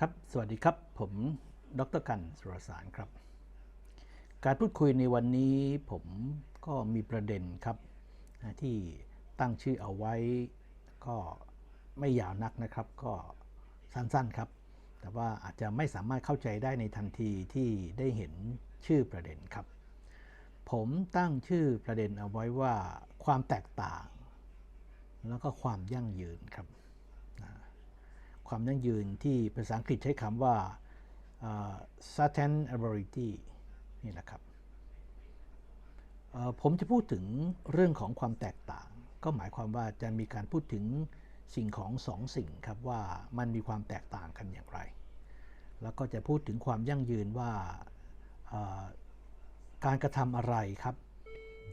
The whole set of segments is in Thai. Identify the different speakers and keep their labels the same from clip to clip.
Speaker 1: ครับ สวัสดีครับ ผมดรกันสุรสารครับ การพูดคุยในวันนี้ผมก็มีประเด็นครับ ที่ตั้งชื่อเอาไว้ก็ไม่ยาวนักนะครับ ก็สั้นๆครับ แต่ว่าอาจจะไม่สามารถเข้าใจได้ในทันทีที่ได้เห็นชื่อประเด็นครับ ผมตั้งชื่อประเด็นเอาไว้ว่าความแตกต่าง แล้วก็ความยั่งยืนครับ ความยั่งยืนที่ภาษาอังกฤษใช้คำว่า uh, sustainability นี่แหละครับผมจะพูดถึงเรื่องของความแตกต่าง ก็หมายความว่าจะมีการพูดถึงสิ่งของสองสิ่งครับว่ามันมีความแตกต่างกันอย่างไร แล้วก็จะพูดถึงความยั่งยืนว่าการกระทำอะไรครับ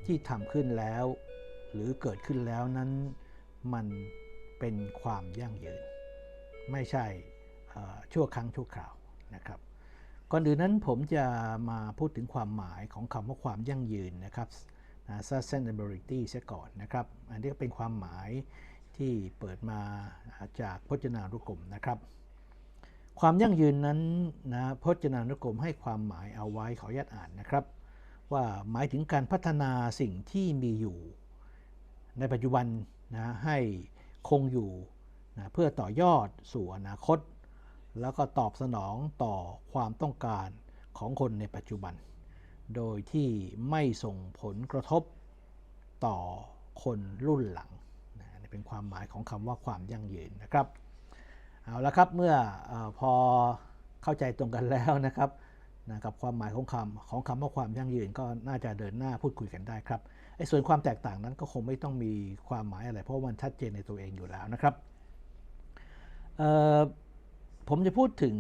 Speaker 1: ที่ทำขึ้นแล้ว หรือเกิดขึ้นแล้วนั้นมันเป็นความยั่งยืน ไม่ใช่ชั่วครั้งชั่วคราวนะครับก่อนอื่นนั้นผมจะมาพูดถึงความหมายของคำว่าความยั่งยืนนะครับนะ sustainability เสียก่อนนะครับ อันนี้ก็เป็นความหมายที่เปิดมาจากพจนานุกรมนะครับ ความยั่งยืนนั้นนะพจนานุกรมให้ความหมายเอาไว้ขออนุญาตอ่านนะครับ ว่าหมายถึงการพัฒนาสิ่งที่มีอยู่ ในปัจจุบันนะให้คงอยู่ นะเพื่อต่อยอดสู่อนาคต แล้วก็ตอบสนองต่อความต้องการของคนในปัจจุบัน โดยที่ไม่ส่งผลกระทบต่อคนรุ่นหลังนะเป็นความหมายของคำว่าความยั่งยืนนะครับ เอาละครับเมื่ออพอเข้าใจตรงกันแล้วนะครับนะกับความหมายของคำของคำว่าความยั่งยืนก็น่าจะเดินหน้าพูดคุยกันได้ครับไอ้ส่วนความแตกต่างนั้นก็คงไม่ต้องมีความหมายอะไร เพราะว่ามันชัดเจนในตัวเองอยู่แล้วนะครับ ผมจะพูดถึง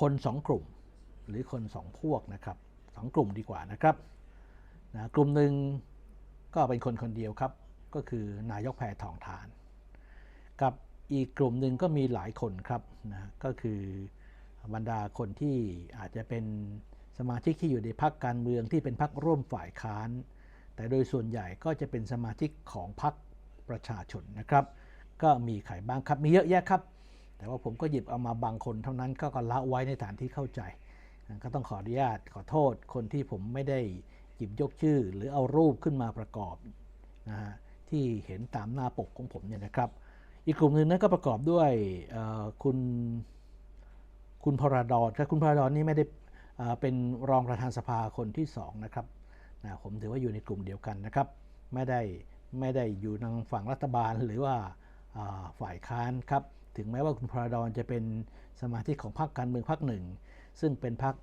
Speaker 1: คนสองกลุ่ม หรือคนสองพวกนะครับสองกลุ่มดีกว่านะครับนะกลุ่มหนึ่งก็เป็นคนคนเดียวครับ ก็คือนายกแพทองทาน กับอีกกลุ่มหนึ่งก็มีหลายคนครับนะก็คือบรรดาคนที่อาจจะเป็นสมาชิกที่อยู่ในพรรคการเมืองที่เป็นพรรคร่วมฝ่ายค้าน แต่โดยส่วนใหญ่ก็จะเป็นสมาชิกของพรรคประชาชนนะครับ ก็มีใครบ้างครับมีเยอะแยะครับ แต่ว่าผมก็หยิบเอามาบางคนเท่านั้นก็ก็ละไว้ในฐานที่เข้าใจ ก็ต้องขออนุญาตขอโทษคนที่ผมไม่ได้หยิบยกชื่อ หรือเอารูปขึ้นมาประกอบนะฮะที่เห็นตามหน้าปกของผมเนี่ยนะครับ อีกกลุ่มหนึ่งนั้นก็ประกอบด้วยคุณคุณพราดอนครับคุณพราดอนนี่ไม่ได้เป็นรองประธานสภาคนที่สองนะครับนะผมถือว่าอยู่ในกลุ่มเดียวกันนะครับ ไม่ได้ไม่ได้อยู่ทางฝั่งรัฐบาลหรือว่า ฝ่ายค้านครับถึงแม้ว่าคุณพราดอนจะเป็นสมาชิกของพรรคการเมืองพรรคหนึ่ง ซึ่งเป็นพรรค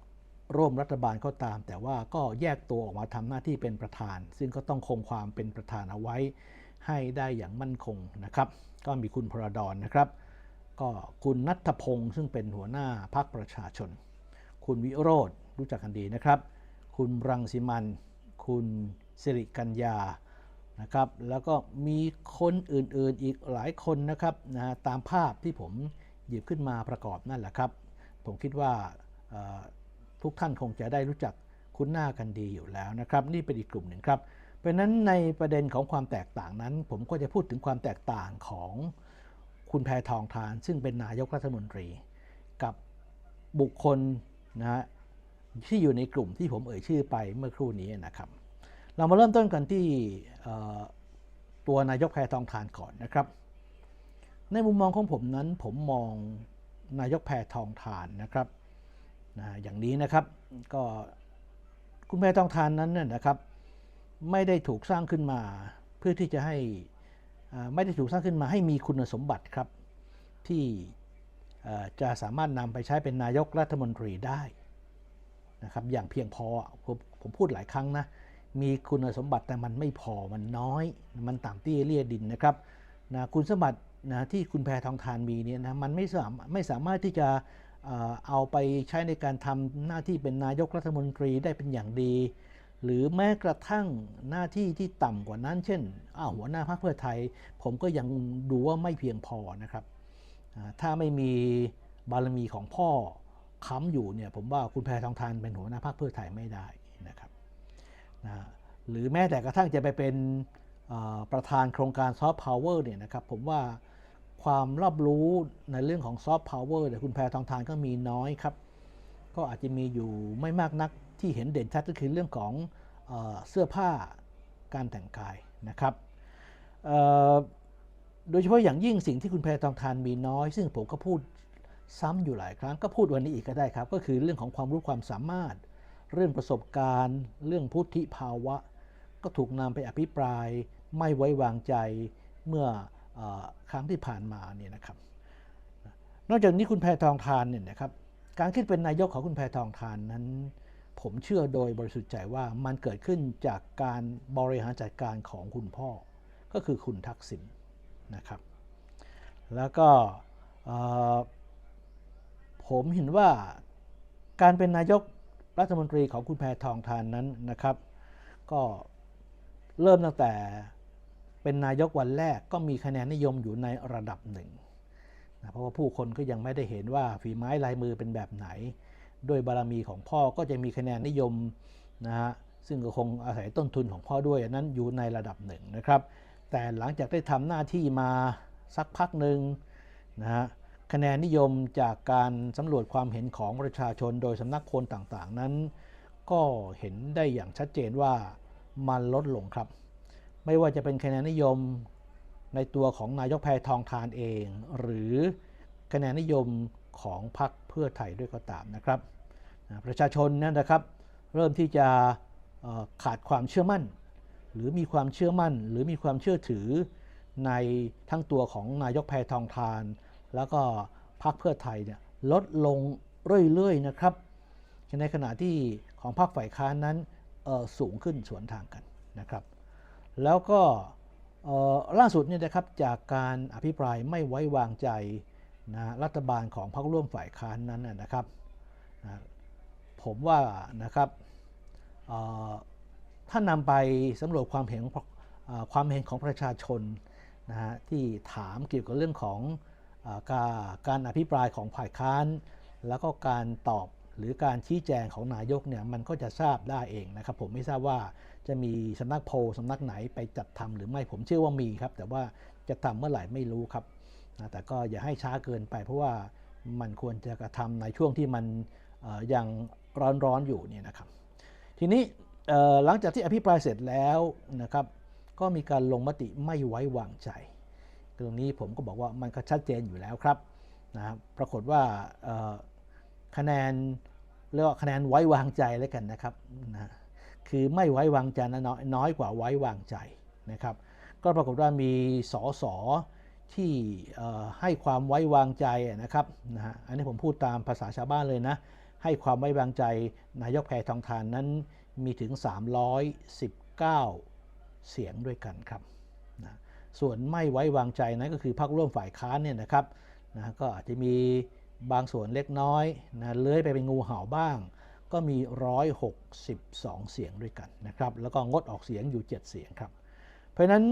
Speaker 1: ร่วมรัฐบาลก็ตาม แต่ว่าก็แยกตัวออกมาทำหน้าที่เป็นประธาน ซึ่งก็ต้องคงความเป็นประธานเอาไว้ ให้ได้อย่างมั่นคงนะครับ ก็มีคุณพราดอนนะครับ ก็คุณนัทพงศ์ซึ่งเป็นหัวหน้าพรรคประชาชน คุณวิโรธรู้จักกันดีนะครับ คุณรังสิมัน คุณสิริกัญญา นะครับ แล้วก็มีคนอื่นๆอีกหลายคนนะครับนะตามภาพที่ผมหยิบขึ้นมาประกอบนั่นแหละครับ ผมคิดว่าทุกท่านคงจะได้รู้จักคุ้นหน้ากันดีอยู่แล้วนะครับ นี่เป็นอีกกลุ่มหนึ่งครับ เพราะนั้นในประเด็นของความแตกต่างนั้น ผมก็จะพูดถึงความแตกต่างของคุณแพทองทาน ซึ่งเป็นนายกรัฐมนตรี กับบุคคลนะฮะที่อยู่ในกลุ่มที่ผมเอ่ยชื่อไปเมื่อครู่นี้นะครับ เรามาเริ่มต้นกันที่ตัวนายกแพทองทานก่อนนะครับ ในมุมมองของผมนั้นผมมองนายกแพทองทานนะครับนะอย่างนี้นะครับก็คุณแพทองทานนั้นน่ะนะครับ ไม่ได้ถูกสร้างขึ้นมาเพื่อที่จะให้ไม่ได้ถูกสร้างขึ้นมาให้มีคุณสมบัติครับ ที่จะสามารถนำไปใช้เป็นนายกรัฐมนตรีได้นะครับอย่างเพียงพอผมผมพูดหลายครั้งนะ มีคุณสมบัติแต่มันไม่พอมันน้อย มันต่ำเตี้ยเลี่ยดินนะครับนะคุณสมบัตินะที่คุณแพทองทานมีเนี่ยนะมันไม่สามไม่สามารถที่จะเอาไปใช้ในการทำหน้าที่เป็นนายกรัฐมนตรีได้เป็นอย่างดี หรือแม้กระทั่งหน้าที่ที่ต่ำกว่านั้น เช่นอ้าวหัวหน้าพรรคเพื่อไทย ผมก็ยังดูว่าไม่เพียงพอนะครับ ถ้าไม่มีบารมีของพ่อค้ำอยู่เนี่ยผมว่าคุณแพทองทานเป็นหัวหน้าพรรคเพื่อไทยไม่ได้ นะหรือแม้แต่กระทั่งจะไปเป็นประธานโครงการซอฟต์พาวเวอร์เนี่ยนะครับผมว่าความรอบรู้ในเรื่องของซอฟต์พาวเวอร์เนี่ยคุณแพรทองทานก็มีน้อยครับ ก็อาจจะมีอยู่ไม่มากนักที่เห็นเด่นชัดก็คือเรื่องของเอเสื้อผ้าการแต่งกายนะครับโดยเฉพาะอย่างยิ่งสิ่งที่คุณแพรทองทานมีน้อย ซึ่งผมก็พูดซ้ำอยู่หลายครั้งก็พูดวันนี้อีกก็ได้ครับ ก็คือเรื่องของความรู้ความสามารถ เรื่องประสบการณ์ เรื่องพุทธิภาวะ ก็ถูกนำไปอภิปรายไม่ไว้วางใจเมื่ออครั้งที่ผ่านมาเนี่ยนะครับ นอกจากนี้คุณแพทองทานเนี่ยนะครับการขึ้นเป็นนายกของคุณแพทองทานนั้น ผมเชื่อโดยบริสุทธิ์ใจว่ามันเกิดขึ้นจากการบริหารจัดการของคุณพ่อ ก็คือคุณทักษิณนะครับ แล้วก็ผมเห็นว่าการเป็นนายก รัฐมนตรีของคุณแพทองทานนั้นนะครับ ก็เริ่มตั้งแต่เป็นนายกวันแรกก็มีคะแนนนิยมอยู่ในระดับหนึ่งนะเพราะว่าผู้คนก็ยังไม่ได้เห็นว่าฝีไม้ลายมือเป็นแบบไหนโดยบารมีของพ่อก็จะมีคะแนนนิยมนะฮะซึ่งก็คงอาศัยต้นทุนของพ่อด้วยนนั้นอยู่ในระดับหนึ่งนะครับ แต่หลังจากได้ทำหน้าที่มาสักพักหนึ่งนะฮะ คะแนนนิยมจากการสำรวจความเห็นของประชาชนโดยสำนักโพลต่างๆ นั้น ก็เห็นได้อย่างชัดเจนว่ามันลดลงครับ ไม่ว่าจะเป็นคะแนนนิยมในตัวของนายกแพทองทานเอง หรือคะแนนนิยมของพรรคเพื่อไทยด้วยก็ตามนะครับ ประชาชนนั่นนะครับ เริ่มที่จะขาดความเชื่อมั่น หรือมีความเชื่อมั่น หรือมีความเชื่อถือในทั้งตัวของนายกแพทองทาน แล้วก็พรรคเพื่อไทยเนี่ยลดลงเรื่อยๆนะครับ ในขณะที่ของพรรคฝ่ายค้านนั้นสูงขึ้นสวนทางกันนะครับ แล้วก็ล่าสุดเนี่ยนะครับจากการอภิปรายไม่ไว้วางใจนะรัฐบาลของพรรคร่วมฝ่ายค้านนั้นนะครับนะผมว่านะครับถ้านำไปสำรวจความเห็นของเอ่อความเห็นของประชาชนนะฮะที่ถามเกี่ยวกับเรื่องของ การการอภิปรายของฝ่ายค้าน แล้วก็การตอบหรือการชี้แจงของนายกเนี่ยมันก็จะทราบได้เองนะครับ ผมไม่ทราบว่าจะมีสำนักโพลสำนักไหนไปจัดทำหรือไม่ผมเชื่อว่ามีครับ แต่ว่าจะทำเมื่อไหร่ไม่รู้ครับแต่ก็อย่าให้ช้าเกินไป เพราะว่ามันควรจะกระทำในช่วงที่มันยังร้อนๆอยู่เนี่ยนะครับ ทีนี้หลังจากที่อภิปรายเสร็จแล้วนะครับ ก็มีการลงมติไม่ไว้วางใจ ตรงนี้ผมก็บอกว่ามันก็ชัดเจนอยู่แล้วครับนะครับปรากฏว่าคะแนนเรียกว่าคะแนนไว้วางใจแล้วกันนะครับนะคือไม่ไว้วางใจน,น้อยน้อยกว่าไว้วางใจนะครับ ก็ปรากฏว่ามีสสที่ให้ความไว้วางใจนะครับนะฮะอันนี้ผมพูดตามภาษาชาวบ้านเลยนะ ให้ความไว้วางใจนายกแพทองทานนั้นมีถึง 319 เสียงด้วยกันครับ ส่วนไม่ไว้วางใจนั้นก็คือพรรคร่วมฝ่ายค้านเนี่ยนะครับนะก็อาจจะมีบางส่วนเล็กน้อยนะเลื้อยไปเป็นงูเห่าบ้าง ก็มี 162 เสียงด้วยกันนะครับแล้วก็งดออกเสียงอยู่ 7 เสียงครับ เพราะฉะนั้น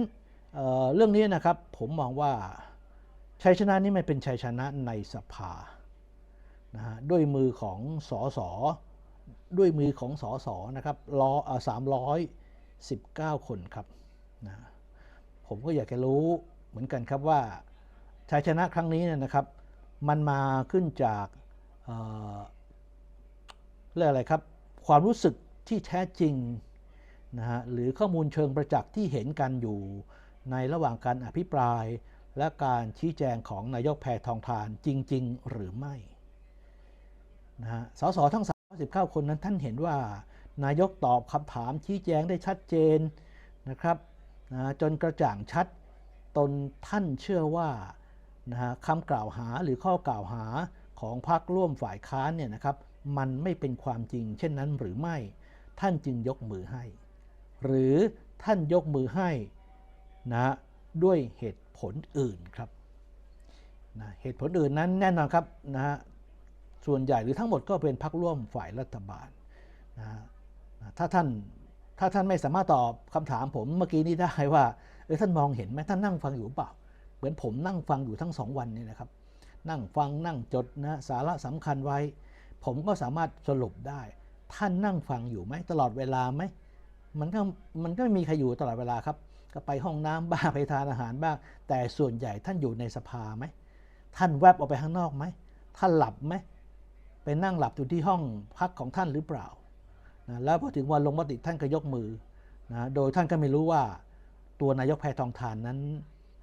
Speaker 1: เเรื่องนี้นะครับผมมองว่าชัยชนะนี้มันเป็นชัยชนะในสภานะฮะด้วยมือของสอสอด้วยมือของสอสอนะครับร้อสามร้อยสิบเก้าคนครับนะ ผมก็อยากจะรู้เหมือนกันครับว่าชัยชนะครั้งนี้เนี่ยนะครับ มันมาขึ้นจากเอ่อเรียกอะไรครับ ความรู้สึกที่แท้จริงนะฮะหรือข้อมูลเชิงประจักษ์ที่เห็นกันอยู่ในระหว่างการอภิปราย และการชี้แจงของนายกแพทองทานจริง ๆ หรือไม่นะฮะสสทั้ง 39 คนนั้นท่านเห็นว่านายกตอบคำถามชี้แจงได้ชัดเจนนะครับ นะจนกระจ่างชัดตนท่านเชื่อว่านะฮะคำกล่าวหาหรือข้อกล่าวหาของพรรคร่วมฝ่ายค้านเนี่ยนะครับมันไม่เป็นความจริง เช่นนั้นหรือไม่ท่านจึงยกมือให้ หรือท่านยกมือให้นะด้วยเหตุผลอื่นครับนะเหตุผลอื่นนั้นแน่นอนครับนะฮะส่วนใหญ่หรือทั้งหมดก็เป็นพรรคร่วมฝ่ายรัฐบาลนะฮะถ้าท่าน ถ้าท่านไม่สามารถตอบคำถามผมเมื่อกี้นี้ได้ว่าเออท่านมองเห็นไหมท่านนั่งฟังอยู่หรือเปล่า เหมือนผมนั่งฟังอยู่ทั้งสองวันนี้นะครับ นั่งฟังนั่งจดนะสาระสำคัญไว้ ผมก็สามารถสรุปได้ ท่านนั่งฟังอยู่ไหมตลอดเวลาไหมมันก็มันก็ไม่มีใครอยู่ตลอดเวลาครับ ก็ไปห้องน้ำบ้างไปทานอาหารบ้าง แต่ส่วนใหญ่ท่านอยู่ในสภาไหมท่านแวบออกไปข้างนอกไหมท่านหลับไหมไปนั่งหลับอยู่ที่ห้องพักของท่านหรือเปล่า นะแล้วพอถึงวันลงมติท่านก็ยกมือนะโดยท่านก็ไม่รู้ว่าตัวนายกแพทองทานนั้น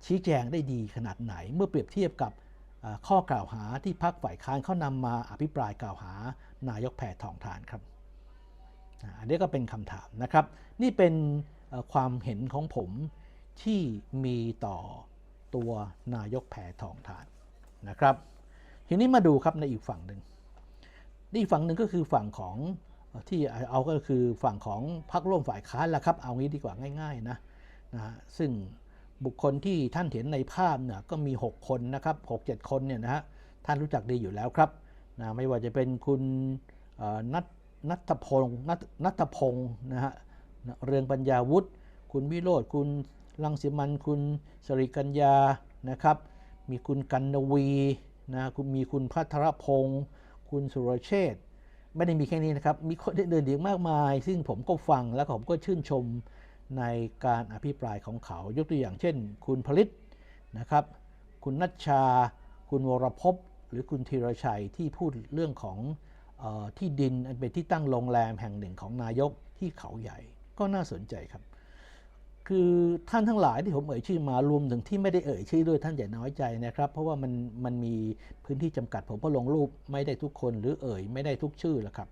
Speaker 1: ชี้แจงได้ดีขนาดไหน เมื่อเปรียบเทียบกับข้อกล่าวหาที่พักฝ่ายค้านเขานำมาอภิปรายกล่าวหานายกแพทองทานครับอันนี้ก็เป็นคำถามนะครับ นี่เป็นความเห็นของผมที่มีต่อตัวนายกแพทองทานนะครับ ทีนี้มาดูครับในอีกฝั่งหนึ่งนี่อีกฝั่งหนึ่งก็คือฝั่งของ ที่เอาก็คือฝั่งของพรรคร่วมฝ่ายค้านละครับ เอางี้ดีกว่าง่ายๆนะนะซึ่งบุคคลที่ท่านเห็นในภาพเนี่ยก็มี 6 คนนะครับ6 7 คนเนี่ยนะฮะท่านรู้จักดีอยู่แล้วครับนะไม่ว่าจะเป็นคุณนัทนัทพงศ์นัทพงศ์นะฮะเรืองปัญญาวุฒิคุณวิโรธคุณลังสิมันคุณสริกัญญานะครับ มีคุณกันนวีนะคุณมีคุณพัทรพงศ์คุณสุรเชษ ไม่ได้มีแค่นี้นะครับ มีคนอื่นๆอีกมากมาย ซึ่งผมก็ฟังแล้วผมก็ชื่นชมในการอภิปรายของเขา ยกตัวอย่างเช่น คุณผลิตนะครับ คุณนัชชา คุณวรพบหรือคุณธีรชัยที่พูดเรื่องของออที่ดินอันเป็นที่ตั้งโรงแรมแห่งหนึ่งของนายกที่เขาใหญ่ ก็น่าสนใจครับ คือท่านทั้งหลายที่ผมเอ่ยชื่อมารวมถึงที่ไม่ได้เอ่ยชื่อด้วยท่านอย่าน้อยใจนะครับ เพราะว่ามันมันมีพื้นที่จำกัด ผมก็ลงรูปไม่ได้ทุกคนหรือเอ่ยไม่ได้ทุกชื่อแล้วครับ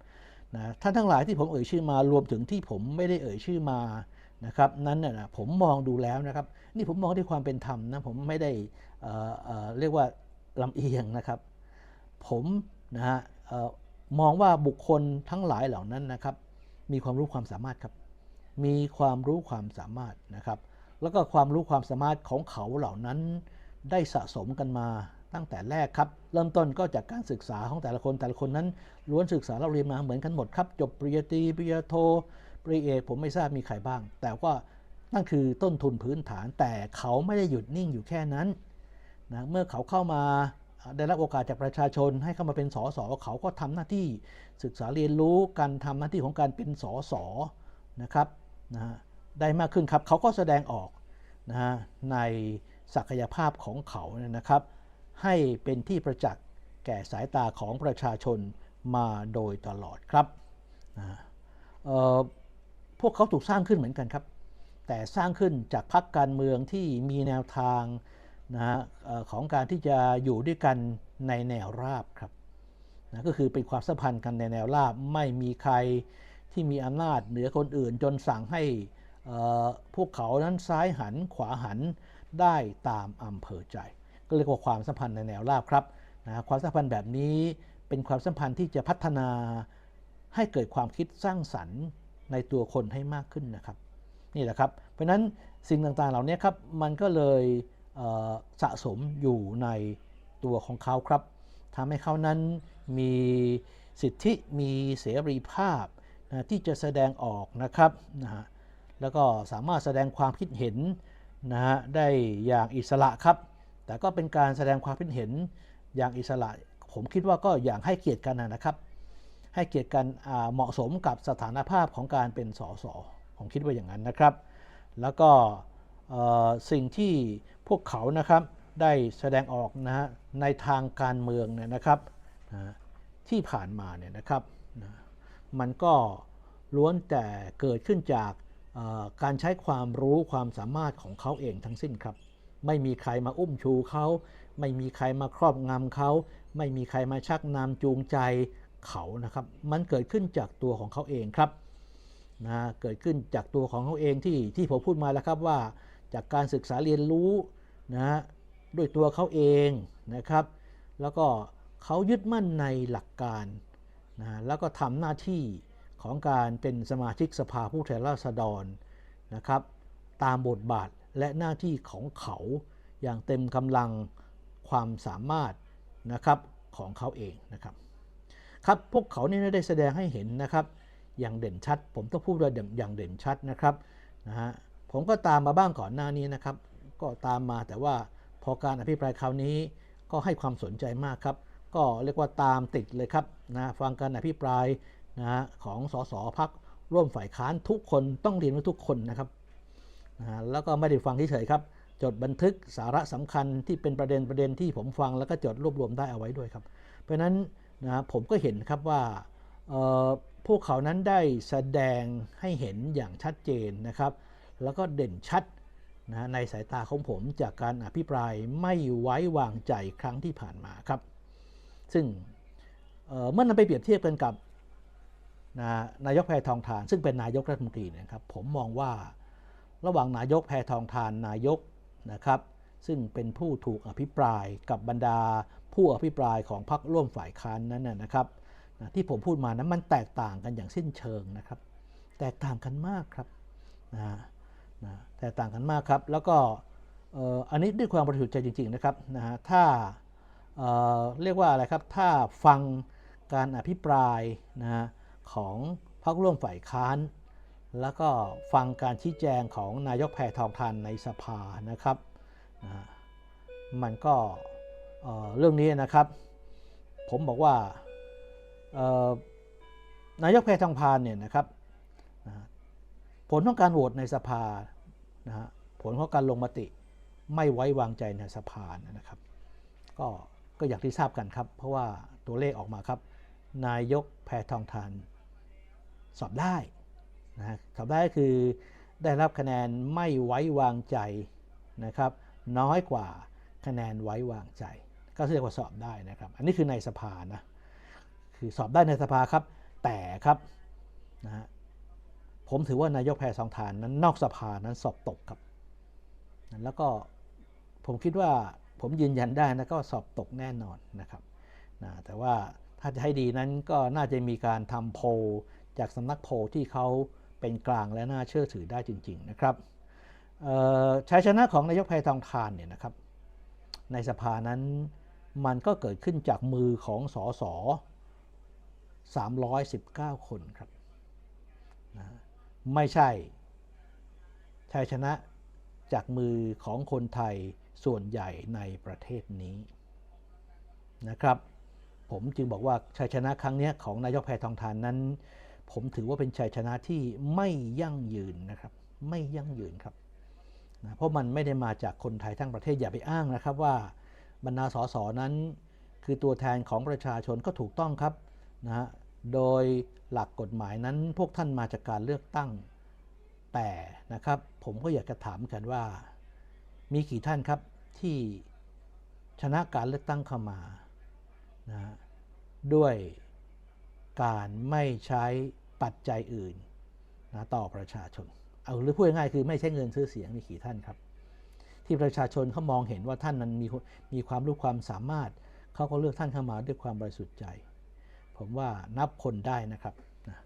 Speaker 1: นะท่านทั้งหลายที่ผมเอ่ยชื่อมารวมถึงที่ผมไม่ได้เอ่ยชื่อมานะครับนั้นนะผมมองดูแล้วนะครับ นี่ผมมองด้วยความเป็นธรรมนะผมไม่ได้เอ่อเอ่อเรียกว่าลำเอียงนะครับ ผมนะฮะมองว่าบุคคลทั้งหลายเหล่านั้นนะครับ มีความรู้ความสามารถครับ มีความรู้ความสามารถนะครับ แล้วก็ความรู้ความสามารถของเขาเหล่านั้น ได้สะสมกันมาตั้งแต่แรกครับ เริ่มต้นก็จากการศึกษาของแต่ละคนแต่ละคนนั้น ล้วนศึกษาเราเรียนมาเหมือนกันหมดครับ จบปริญญาตรีปริญญาโทปริญญาเอกผมไม่ทราบมีใครบ้าง แต่ว่านั่นคือต้นทุนพื้นฐาน แต่เขาไม่ได้หยุดนิ่งอยู่แค่นั้นนะเมื่อเขาเข้ามาได้รับโอกาสจากประชาชนให้เข้ามาเป็นสสเขาก็ทำหน้าที่ศึกษาเรียนรู้การทำหน้าที่ของการเป็นสสนะครับ นะฮะได้มากขึ้นครับเขาก็แสดงออกนะฮะในศักยภาพของเขาเนี่ยนะครับ ให้เป็นที่ประจักษ์แก่สายตาของประชาชนมาโดยตลอดครับนะพวกเขาถูกสร้างขึ้นเหมือนกันครับ แต่สร้างขึ้นจากพรรคการเมืองที่มีแนวทางนะฮะของการที่จะอยู่ด้วยกันในแนวราบครับนะก็คือเป็นความสัมพันธ์กันในแนวราบไม่มีใคร ที่มีอำนาจเหนือคนอื่นจนสั่งให้พวกเขานั้นซ้ายหันขวาหันได้ตามอำเภอใจ ก็เรียกว่าความสัมพันธ์ในแนวราบครับนะความสัมพันธ์แบบนี้เป็นความสัมพันธ์ที่จะพัฒนาให้เกิดความคิดสร้างสรรค์ในตัวคนให้มากขึ้นนะครับ นี่แหละครับ เพราะนั้นสิ่งต่างๆเหล่านี้ครับมันก็เลยเสะสมอยู่ในตัวของเขาครับทำให้เขานั้นมีสิทธิมีเสรีภาพ ที่จะแสดงออกนะครับนะฮะแล้วก็สามารถแสดงความคิดเห็นนะฮะได้อย่างอิสระครับ แต่ก็เป็นการแสดงความคิดเห็นอย่างอิสระ ผมคิดว่าก็อย่างให้เกียรติกันนะครับ ให้เกียรติกันเหมาะสมกับสถานภาพของการเป็นสสผมคิดว่าอย่างนั้นนะครับ แล้วก็สิ่งที่พวกเขานะครับได้แสดงออกนะฮะในทางการเมืองเนี่ยนะครับนะที่ผ่านมาเนี่ยนะครับนะ มันก็ล้วนแต่เกิดขึ้นจากการใช้ความรู้ความสามารถของเขาเองทั้งสิ้นครับ ไม่มีใครมาอุ้มชูเขา ไม่มีใครมาครอบงำเขา ไม่มีใครมาชักนำจูงใจเขานะครับ มันเกิดขึ้นจากตัวของเขาเองครับนะเกิดขึ้นจากตัวของเขาเองที่ที่ผมพูดมาแล้วครับว่า จากการศึกษาเรียนรู้นะด้วยตัวเขาเองนะครับ แล้วก็เขายึดมั่นในหลักการ นะแล้วก็ทำหน้าที่ของการเป็นสมาชิกสภาผู้แทนราษฎรนะครับ ตามบทบาทและหน้าที่ของเขาอย่างเต็มกำลังความสามารถนะครับของเขาเองนะครับครับพวกเขานี่ได้แสดงให้เห็นนะครับอย่างเด่นชัด ผมต้องพูดว่าอย่างเด่นชัดนะครับนะฮะผมก็ตามมาบ้างก่อนหน้านี้นะครับ ก็ตามมาแต่ว่าพอการอภิปรายคราวนี้ก็ให้ความสนใจมากครับ ก็เรียกว่าตามติดเลยครับนะฟังการอภิปรายนะของสสพักร่วมฝ่ายค้านทุกคนต้องเรียนว่าทุกคนนะครับนะแล้วก็ไม่ได้ฟังเฉยๆครับ จดบันทึกสาระสำคัญที่เป็นประเด็นประเด็นที่ผมฟังแล้วก็จดรวบรวมได้เอาไว้ด้วยครับ เพราะฉะนั้นนะผมก็เห็นครับว่าพวกเขานั้นได้แสดงให้เห็นอย่างชัดเจนนะครับ แล้วก็เด่นชัดนะในสายตาของผมจากการอภิปรายไม่ไว้วางใจครั้งที่ผ่านมาครับ ซึ่งเมื่อนำไปเปรียบเทียบกันกับนะนายกแพทองทาน ซึ่งเป็นนายกรัฐมนตรีเนะครับผมมองว่าระหว่างนายกแพทองทานนายกนะครับ ซึ่งเป็นผู้ถูกอภิปรายกับบรรดา ผู้อภิปรายของพรรคร่วมฝ่ายค้านนั้นนะครับนะที่ผมพูดมานั้นมันแตกต่างกันอย่างสิ้นเชิงนะครับ แตกต่างกันมากครับนะนะแตกต่างกันมากครับ แล้วก็อันนี้ด้วยความบริสุทธิ์ใจจริง ๆนะครับนะฮะถ้า เเรียกว่าอะไรครับ ถ้าฟังการอภิปรายนะฮะของพรรคร่วมฝ่ายค้าน แล้วก็ฟังการชี้แจงของนายกแพทองทานในสภานะครับนะมันก็เเรื่องนี้นะครับ ผมบอกว่านายกแพทองทานเนี่ยนะครับนะผลของการโหวตในสภานะฮะผลของการลงมติไม่ไว้วางใจในสภานะครับ ก็ ก็อย่างที่ทราบกันครับ เพราะว่าตัวเลขออกมาครับ นายกแพทองทานสอบได้นะสอบได้คือได้รับคะแนนไม่ไว้วางใจนะครับ น้อยกว่าคะแนนไว้วางใจ ก็เรียกว่าสอบได้นะครับ อันนี้คือในสภานะคือสอบได้ในสภาครับ แต่ครับนะฮะผมถือว่านายกแพทองทานนั้นนอกสภานั้นสอบตกครับ แล้วก็ผมคิดว่า ผมยืนยันได้นะก็สอบตกแน่นอนนะครับนะแต่ว่าถ้าจะให้ดีนั้นก็น่าจะมีการทำโพลจากสำนักโพลที่เขาเป็นกลางและน่าเชื่อถือได้จริง ๆ นะครับชัยชนะของนายกแพทองทานเนี่ยนะครับ ในสภานั้นมันก็เกิดขึ้นจากมือของสส319 คนครับนะไม่ใช่ชัยชนะจากมือของคนไทย ส่วนใหญ่ในประเทศนี้นะครับ ผมจึงบอกว่าชัยชนะครั้งนี้ของนายกแพทองทานนั้น ผมถือว่าเป็นชัยชนะที่ไม่ยั่งยืนนะครับ ไม่ยั่งยืนครับนะเพราะมันไม่ได้มาจากคนไทยทั้งประเทศอย่าไปอ้างนะครับว่าบรรดาสสนั้น คือตัวแทนของประชาชนก็ถูกต้องครับนะฮะโดยหลักกฎหมายนั้นพวกท่านมาจากการเลือกตั้งแต่นะครับ ผมก็อยากจะถามกันว่า มีกี่ท่านครับที่ชนะการเลือกตั้งเข้ามานะด้วยการไม่ใช้ปัจจัยอื่นนะต่อประชาชน เอาหรือพูดง่ายคือไม่ใช้เงินซื้อเสียงมีกี่ท่านครับ ที่ประชาชนเขามองเห็นว่าท่านนั้นมีมีความรู้ความสามารถเขาก็เลือกท่านเข้ามาด้วยความบริสุทธิ์ใจ ผมว่านับคนได้นะครับนะ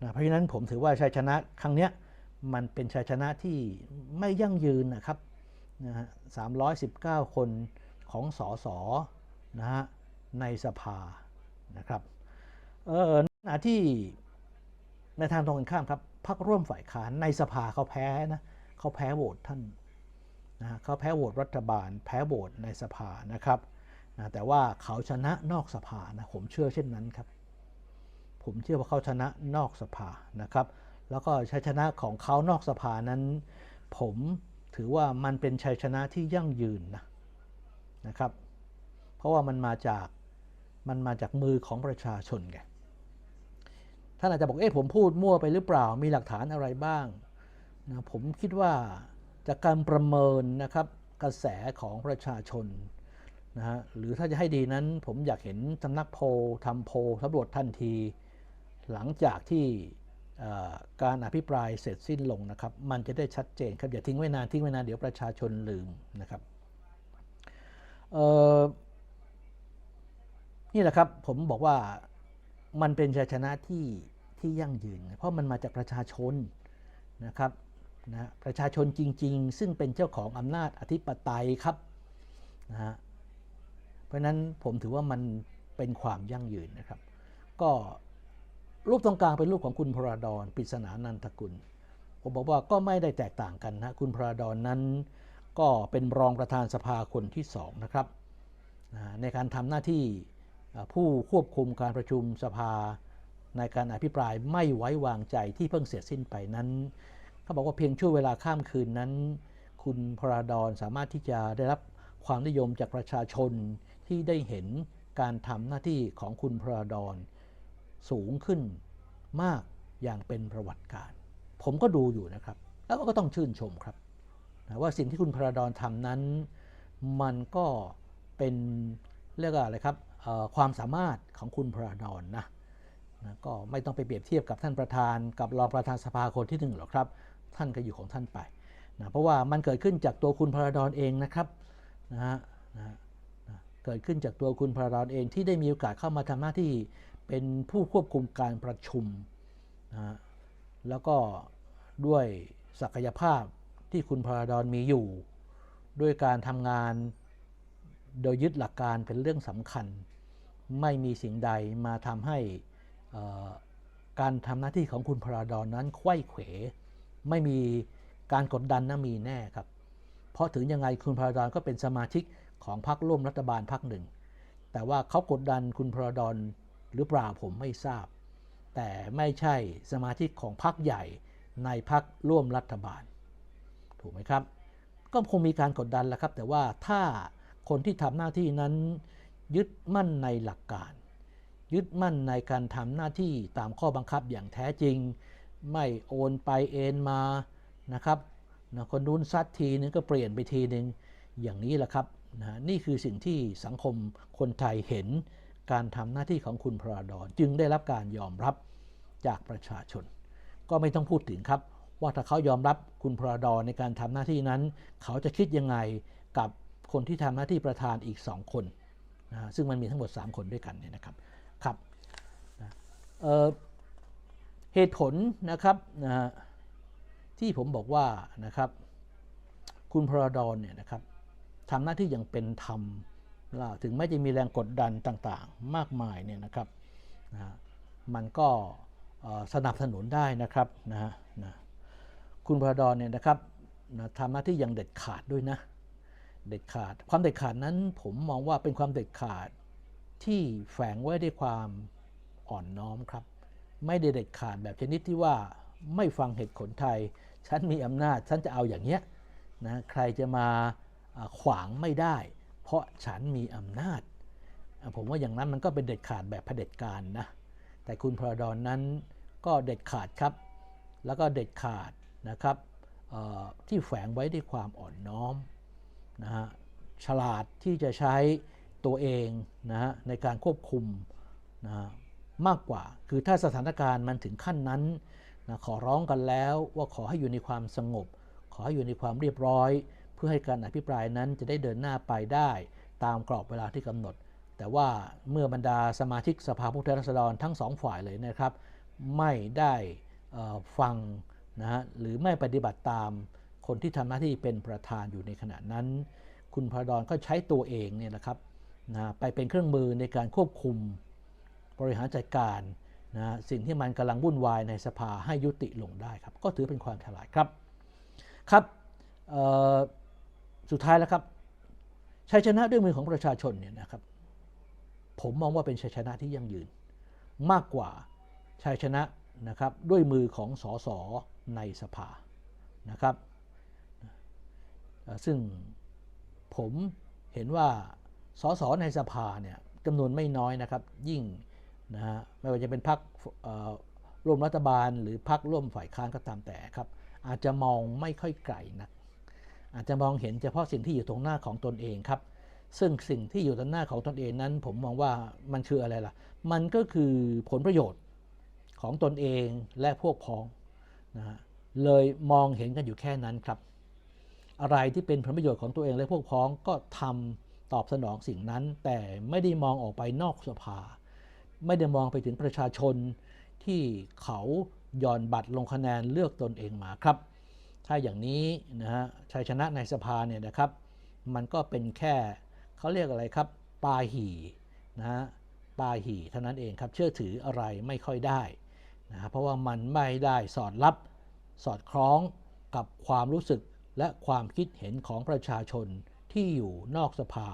Speaker 1: นะเพราะฉะนั้นผมถือว่าชัยชนะครั้งนี้มันเป็นชัยชนะที่ไม่ยั่งยืนนะครับ นะฮะ319คนของสอสอนะฮะในสภานะครับเออในขณะที่ในทางตรงกันข้ามครับพรรคร่วมฝ่ายค้านในสภาเขาแพ้นะเขาแพ้โหวตท่านนะฮะเขาแพ้โหวตรัฐบาล แพ้โหวตในสภานะครับนะแต่ว่าเขาชนะนอกสภานะผมเชื่อเช่นนั้นครับ ผมเชื่อว่าเขาชนะนอกสภานะครับ แล้วก็ชัยชนะของเขานอกสภานั้น ผม ถือว่ามันเป็นชัยชนะที่ยั่งยืนนะนะครับ เพราะว่ามันมาจากมันมาจากมือของประชาชนไงท่านอาจจะบอกเอ๊ะผมพูดมั่วไปหรือเปล่ามีหลักฐานอะไรบ้างนะผมคิดว่าจากการประเมินนะครับกระแสของประชาชนนะฮะหรือถ้าจะให้ดีนั้น ผมอยากเห็นสำนักโพลทำโพลสำรวจทันที หลังจากที่ การอภิปรายเสร็จสิ้นลงนะครับ มันจะได้ชัดเจนครับอย่าทิ้งไว้นานทิ้งไว้นานเดี๋ยวประชาชนลืมนะครับนี่แหละครับผมบอกว่ามันเป็นชัยชนะที่ที่ยั่งยืน เพราะมันมาจากประชาชนนะครับนะประชาชนจริง ๆ ซึ่งเป็นเจ้าของอำนาจอธิปไตยครับนะฮะเพราะนั้นผมถือว่ามันเป็นความยั่งยืนนะครับ ก็ รูปตรงกลางเป็นรูปของคุณพระดอนปริศนานันทกุลผมบอกว่าก็ไม่ได้แตกต่างกันนะคุณพระดอนนั้น ก็เป็นรองประธานสภาคนที่สองนะครับในการทำหน้าที่ผู้ควบคุมการประชุมสภาในการอภิปรายไม่ไว้วางใจที่เพิ่งเสร็จสิ้นไปนั้นเขาบอกว่าเพียงช่วงเวลาข้ามคืนนั้น คุณพราดอนสามารถที่จะได้รับความนิยมจากประชาชนที่ได้เห็นการทำหน้าที่ของคุณพราดอน สูงขึ้นมากอย่างเป็นประวัติการ ผมก็ดูอยู่นะครับ แล้วก็ต้องชื่นชมครับนะว่าสิ่งที่คุณพราดอนทำนั้น มันก็เป็นเรียกว่าอะไรครับความสามารถของคุณพราดอนนะนะก็ไม่ต้องไปเปรียบเทียบกับท่านประธาน กับรองประธานสภาคนที่หนึ่งหรอกครับ ท่านก็อยู่ของท่านไปนะเพราะว่ามันเกิดขึ้นจากตัวคุณพราดอนเองนะครับนะฮะนะนะเกิดขึ้นจากตัวคุณพราดอนเองที่ได้มีโอกาสเข้ามาทำหน้าที่ เป็นผู้ควบคุมการประชุมนะฮะแล้วก็ด้วยศักยภาพที่คุณพราดอนมีอยู่ ด้วยการทำงานโดยยึดหลักการเป็นเรื่องสำคัญ ไม่มีสิ่งใดมาทำให้การทำหน้าที่ของคุณพราดอนนั้นไขว้เขว ไม่มีการกดดันนะมีแน่ครับ เพราะถึงยังไงคุณพราดอนก็เป็นสมาชิกของพรรคร่วมรัฐบาลพรรคหนึ่ง แต่ว่าเขากดดันคุณพราดอน หรือเปล่าผมไม่ทราบ แต่ไม่ใช่สมาชิกของพรรคใหญ่ในพรรคร่วมรัฐบาล ถูกไหมครับ ก็คงมีการกดดันแหละครับ แต่ว่าถ้าคนที่ทำหน้าที่นั้น ยึดมั่นในหลักการ ยึดมั่นในการทำหน้าที่ตามข้อบังคับอย่างแท้จริง ไม่โอนไปเอ็นมานะครับนะคนนู้นซัดทีนึงก็เปลี่ยนไปทีนึงอย่างนี้แหละครับนะนี่คือสิ่งที่สังคมคนไทยเห็น การทำหน้าที่ของคุณพราดอนจึงได้รับการยอมรับจากประชาชน ก็ไม่ต้องพูดถึงครับ ว่าถ้าเขายอมรับคุณพราดอนในการทำหน้าที่นั้น เขาจะคิดยังไงกับคนที่ทำหน้าที่ประธานอีก 2 คนนะซึ่งมันมีทั้งหมด 3 คนด้วยกันเนี่ยนะครับครับนะเเหตุผลนะครับนะที่ผมบอกว่านะครับ คุณพราดอนเนี่ยนะครับทำหน้าที่อย่างเป็นธรรม ถึงแม้จะมีแรงกดดันต่างๆ มากมายเนี่ยนะครับนะมันก็สนับสนุนได้นะครับนะฮะนะคุณพราดอนเนี่ยนะครับนะทำหน้าที่อย่างเด็ดขาดด้วยนะเด็ดขาด ความเด็ดขาดนั้นผมมองว่าเป็นความเด็ดขาดที่แฝงไว้ด้วยความอ่อนน้อมครับ ไม่ได้เด็ดขาดแบบชนิดที่ว่าไม่ฟังเหตุผลไทย ฉันมีอำนาจ ฉันจะเอาอย่างเนี้ยนะใครจะมาอ่าขวางไม่ได้ เพราะฉันมีอำนาจ ผมว่าอย่างนั้นมันก็เป็นเด็ดขาดแบบเผด็จการนะ แต่คุณพระดอนนั้นก็เด็ดขาดครับ แล้วก็เด็ดขาดนะครับที่แฝงไว้ด้วยความอ่อนน้อมนะฮะ ฉลาดที่จะใช้ตัวเองนะฮะในการควบคุมนะฮะมากกว่า คือถ้าสถานการณ์มันถึงขั้นนั้นนะขอร้องกันแล้วว่าขอให้อยู่ในความสงบ ขอให้อยู่ในความเรียบร้อย เพื่อให้การอภิปรายนั้นจะได้เดินหน้าไปได้ตามกรอบเวลาที่กำหนด แต่ว่าเมื่อบรรดาสมาชิกสภาผู้แทนราษฎรทั้งสองฝ่ายเลยนะครับ ไม่ได้ฟังนะฮะหรือไม่ปฏิบัติตามคนที่ทำหน้าที่เป็นประธานอยู่ในขณะนั้น คุณพระดอนก็ใช้ตัวเองเนี่ยนะครับนะไปเป็นเครื่องมือในการควบคุมบริหารจัดการนะสิ่งที่มันกำลังวุ่นวายในสภาให้ยุติลงได้ครับ ก็ถือเป็นความฉลาดครับครับเอ่อ สุดท้ายแล้วครับชัยชนะด้วยมือของประชาชนเนี่ยนะครับ ผมมองว่าเป็นชัยชนะที่ยั่งยืน มากกว่าชัยชนะนะครับด้วยมือของสสในสภานะครับ ซึ่งผมเห็นว่าสสในสภาเนี่ยจำนวนไม่น้อยนะครับ ยิ่งนะฮะไม่ว่าจะเป็นพรรคร่วมรัฐบาล หรือพรรคร่วมฝ่ายค้านก็ตามแต่ครับ อาจจะมองไม่ค่อยไกลนัก อาจจะมองเห็นเฉพาะสิ่งที่อยู่ตรงหน้าของตนเองครับ ซึ่งสิ่งที่อยู่ตรงหน้าของตนเองนั้น ผมมองว่ามันคืออะไรล่ะ มันก็คือผลประโยชน์ของตนเองและพวกพ้องนะฮะเลยมองเห็นกันอยู่แค่นั้นครับ อะไรที่เป็นผลประโยชน์ของตัวเองและพวกพ้องก็ทำตอบสนองสิ่งนั้น แต่ไม่ได้มองออกไปนอกสภา ไม่ได้มองไปถึงประชาชนที่เขาหย่อนบัตรลงคะแนนเลือกตนเองมาครับ ถ้าอย่างนี้นะฮะชัยชนะในสภาเนี่ยนะครับ มันก็เป็นแค่เขาเรียกอะไรครับปาหีนะฮะปาหีเท่านั้นเองครับเชื่อถืออะไรไม่ค่อยได้นะฮะเพราะว่ามันไม่ได้สอดรับสอดคล้องกับความรู้สึกและความคิดเห็นของประชาชนที่อยู่นอกสภา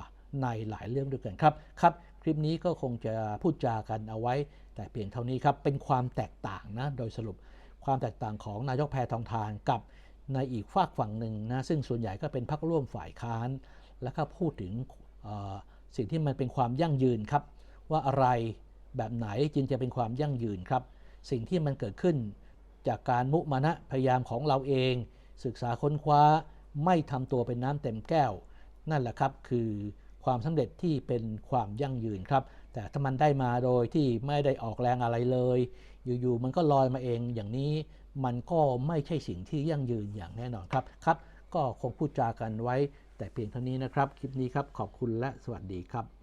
Speaker 1: ในหลายเรื่องด้วยกันครับครับคลิปนี้ก็คงจะพูดจากันเอาไว้ แต่เพียงเท่านี้ครับเป็นความแตกต่างนะโดยสรุปความแตกต่างของนายกแพทองทานกับ ในอีกฝากฝั่งหนึ่งนะซึ่งส่วนใหญ่ก็เป็นพรรคร่วมฝ่ายค้าน แล้วก็พูดถึงสิ่งที่มันเป็นความยั่งยืนครับ ว่าอะไรแบบไหนจึงจะเป็นความยั่งยืนครับ สิ่งที่มันเกิดขึ้นจากการมุมานะพยายามของเราเอง ศึกษาค้นคว้าไม่ทำตัวเป็นน้ำเต็มแก้ว นั่นแหละครับคือความสำเร็จที่เป็นความยั่งยืนครับ แต่ถ้ามันได้มาโดยที่ไม่ได้ออกแรงอะไรเลย อยู่ๆมันก็ลอยมาเองอย่างนี้ มันก็ไม่ใช่สิ่งที่ยั่งยืนอย่างแน่นอนครับครับ ก็คงพูดจากันไว้แต่เพียงเท่านี้นะครับ คลิปนี้ครับขอบคุณและสวัสดีครับ